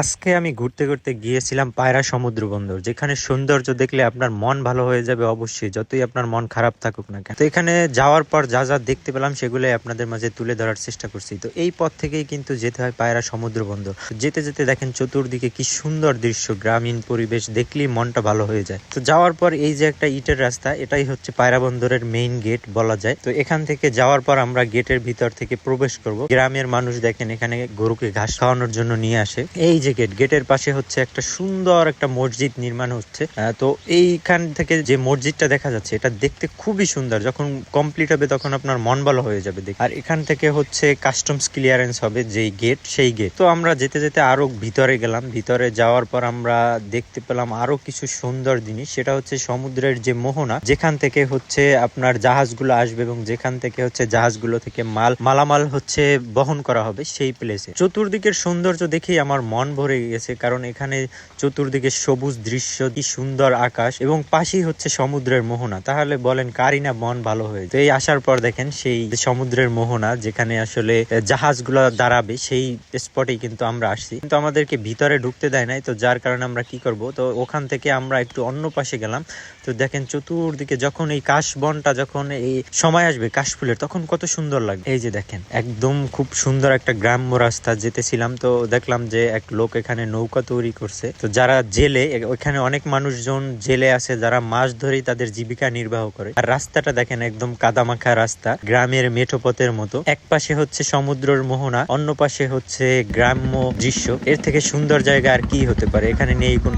আজকে আমি ঘুরতে ঘুরতে গিয়েছিলাম পায়রা সমুদ্র বন্দর, যেখানে সৌন্দর্য দেখলে আপনার মন ভালো হয়ে যাবে অবশ্যই, যতই আপনার মন খারাপ থাকুক না তো এখানে যাওয়ার পর যা যা দেখতে পেলাম সেগুলোই আপনাদের মাঝে তুলে ধরার চেষ্টা করছি। তো এই পথ থেকেই কিন্তু যেতে হয় পায়রা সমুদ্র বন্দর। যেতে যেতে দেখেন চতুর্দিকে কি সুন্দর দৃশ্য, গ্রামীণ পরিবেশ, দেখলেই মনটা ভালো হয়ে যায়। তো যাওয়ার পর এই যে একটা ইটের রাস্তা, এটাই হচ্ছে পায়রা বন্দরের মেইন গেট বলা যায়। তো এখান থেকে যাওয়ার পর আমরা গেটের ভিতর থেকে প্রবেশ করব। গ্রামের মানুষ দেখেন এখানে গরুকে ঘাস খাওয়ানোর জন্য নিয়ে আসে। এই যে গেট, গেটের পাশে হচ্ছে একটা সুন্দর একটা মসজিদ নির্মাণ হচ্ছে। তো এইখান থেকে যে মসজিদটা দেখা যাচ্ছে, এটা দেখতে খুবই সুন্দর। যখন কমপ্লিট হবে তখন আপনার মন ভালো হয়ে যাবে আর এখান থেকে হচ্ছে কাস্টমস ক্লিয়ারেন্স হবে যেই গেট, সেই গেট। তো আমরা যেতে যেতে আরও ভিতরে গেলাম। ভিতরে যাওয়ার পর আমরা দেখতে পেলাম আরও কিছু সুন্দর জিনিস। সেটা হচ্ছে সমুদ্রের যে মোহনা, যেখান থেকে হচ্ছে আপনার জাহাজগুলো আসবে এবং যেখান থেকে হচ্ছে জাহাজগুলো থেকে মাল, মালামাল হচ্ছে বহন করা হবে সেই প্লেসে চতুর্দিকের সৌন্দর্য দেখেই আমার মন ভরে গেছে, কারণ এখানে চতুর্দিকে সবুজ দৃশ্য, কি সুন্দর আকাশ এবং পাশেই হচ্ছে সমুদ্রের মোহনা। তাহলে বলেন, কারই না মন ভালো হয়ে তো এই আসার পর দেখেন, সেই সমুদ্রের মোহনা যেখানে আসলে জাহাজগুলো দাঁড়াবে, সেই স্পটেই কিন্তু আমরা আসছি। কিন্তু আমাদেরকে ভিতরে ঢুকতে দেয় নাই, তো যার কারণে আমরা কি করব? তো ওখান থেকে আমরা একটু অন্য পাশে গেলাম। তো দেখেন, চতুর্দিকে যখন এই কাশ বনটা যখন এই সময় আসবে কাশফুলের, তখন কত সুন্দর লাগবে। এই যে দেখেন, একদম খুব সুন্দর একটা গ্রাম্য রাস্তা যেতেছিলাম। তো দেখলাম যে এক লোক এখানে নৌকা তৈরি করছে। তো যারা জেলে ওখানে অনেক মানুষজন জেলে আছে যারা মাছ ধরেই তাদের জীবিকা নির্বাহ করে। আর রাস্তাটা দেখেন একদম কাদামাখা রাস্তা, গ্রামের মেঠো পথের মতো। এক পাশে হচ্ছে সমুদ্রের মোহনা, অন্য পাশে হচ্ছে গ্রাম্য দৃশ্য। এর থেকে সুন্দর জায়গা আর কি হতে পারে? এখানে নেই কোন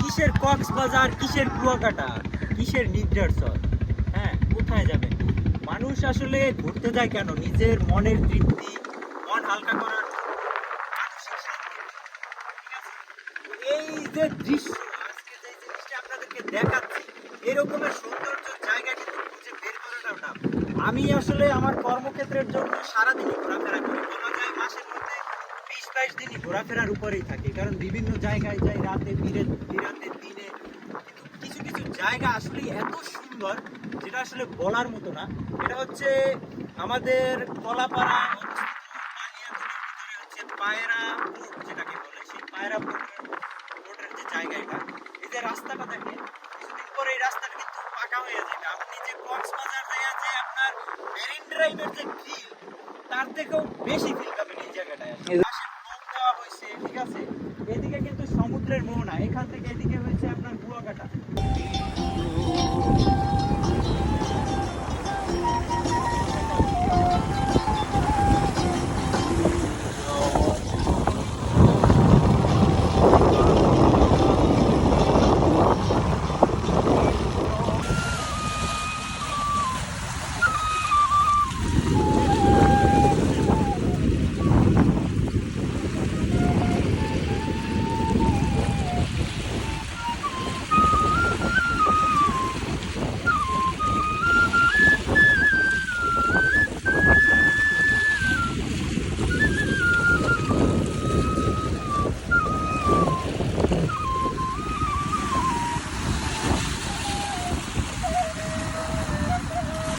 কিসের কক্সবাজার, কিসের কুয়াকাটা, কিসের নির্ঝরসর হ্যাঁ কোথায় যাবে মানুষ আসলে ঘুরতে যায় কেন? নিজের মনের তৃপ্তি, মন হালকা করার জন্য। মানসিক শান্তি। ঠিক আছে? এই যে দৃশ্য। আজকে যে জিনিসটা আপনাদেরকে দেখাচ্ছি এরকমের সৌন্দর্য জায়গা কিন্তু খুঁজে বের করাটাও আমি আসলে আমার কর্মক্ষেত্রের জন্য সারাদিনই ঘোরাফেরা করি। বলা যায় মাসের মধ্যে বিশ বাইশ দিনই ঘোরাফেরার উপরেই থাকি, কারণ বিভিন্ন জায়গায় যাই, রাতে, বিরে বিরাতে, দিনে। কিন্তু কিছু কিছু জায়গা আসলে এত সুন্দর, যেটা আসলে বলার মতো না। এটা হচ্ছে আমাদের কলাপাড়া হচ্ছে পায়রা পোর্ট যেটাকে বলে সেই পায়রা পোর্টের পোর্টের যে জায়গা এটা এই যে রাস্তাটা দেখেন কিছুদিন পরে এই রাস্তাটা কিন্তু পাকা হয়ে যাবে আপনি যে কক্সবাজার জায়গা যে আপনার মেরিন ড্রাইভের যে ফিল তার থেকেও বেশি ফিল পাবেন এই জায়গাটায়। পাশে দেওয়া হয়েছে ঠিক আছে? এদিকে কিন্তু সমুদ্রের মোহনা এখান থেকে এদিকে হয়েছে আপনার কুয়াকাটা।